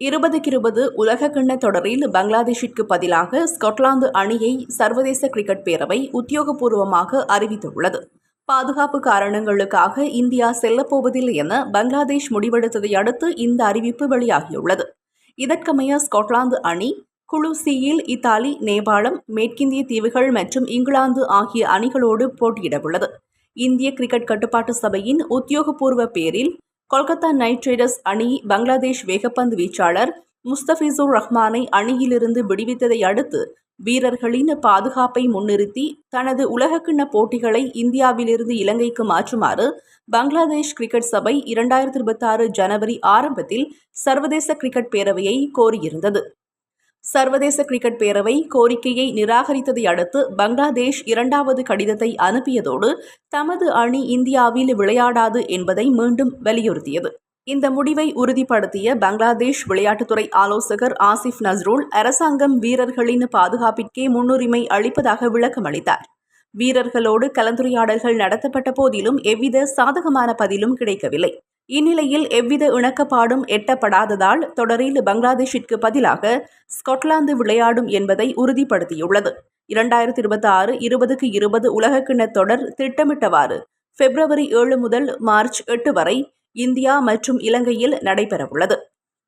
இருபதுக்கு இருபது உலகக்கிண்ண தொடரில் பங்களாதேஷிற்கு பதிலாக ஸ்காட்லாந்து அணியை சர்வதேச கிரிக்கெட் பேரவை உத்தியோகபூர்வமாக அறிவித்துள்ளது. பாதுகாப்பு காரணங்களுக்காக இந்தியா செல்லப்போவதில்லை என பங்களாதேஷ் முடிவெடுத்ததை அடுத்து இந்த அறிவிப்பு வெளியாகியுள்ளது. இதற்கமைய ஸ்காட்லாந்து அணி குழு சியில் இத்தாலி நேபாளம் மேற்கிந்திய தீவுகள் மற்றும் இங்கிலாந்து ஆகிய அணிகளோடு போட்டியிடவுள்ளது. இந்திய கிரிக்கெட் கட்டுப்பாட்டு சபையின் உத்தியோகபூர்வ பேரில் கொல்கத்தா நைட் ரைடர்ஸ் அணி பங்களாதேஷ் வேகப்பந்து வீச்சாளர் முஸ்தபிசூர் ரஹ்மானை அணியிலிருந்து விடுவித்ததை அடுத்து வீரர்களின் பாதுகாப்பை முன்னிறுத்தி தனது உலகக்கிண்ண போட்டிகளை இந்தியாவிலிருந்து இலங்கைக்கு மாற்றுமாறு பங்களாதேஷ் கிரிக்கெட் சபை இரண்டாயிரத்தி இருபத்தாறு ஜனவரி ஆரம்பத்தில் சர்வதேச கிரிக்கெட் பேரவையை கோரியிருந்தது. சர்வதேச கிரிக்கெட் பேரவை கோரிக்கையை நிராகரித்ததை அடுத்து பங்களாதேஷ் இரண்டாவது கடிதத்தை அனுப்பியதோடு தமது அணி இந்தியாவில் விளையாடாது என்பதை மீண்டும் வலியுறுத்தியது. இந்த முடிவை உறுதிப்படுத்திய பங்களாதேஷ் விளையாட்டுத்துறை ஆலோசகர் ஆசிஃப் நஸ்ரூல் அரசாங்கம் வீரர்களின் பாதுகாப்பிற்கே முன்னுரிமை அளிப்பதாக விளக்கம் அளித்தார். வீரர்களோடு கலந்துரையாடல்கள் நடத்தப்பட்ட போதிலும் எவ்வித சாதகமான பதிலும் கிடைக்கவில்லை. இந்நிலையில் எவ்வித இணக்கப்பாடும் எட்டப்படாததால் தொடரில் பங்களாதேஷிற்கு பதிலாக ஸ்காட்லாந்து விளையாடும் என்பதை உறுதிப்படுத்தியுள்ளது. இரண்டாயிரத்தி இருபத்தி ஆறு இருபதுக்கு இருபது உலகக்கிண்ண தொடர் திட்டமிட்டவாறு பிப்ரவரி ஏழு முதல் மார்ச் எட்டு வரை இந்தியா மற்றும் இலங்கையில் நடைபெறவுள்ளது.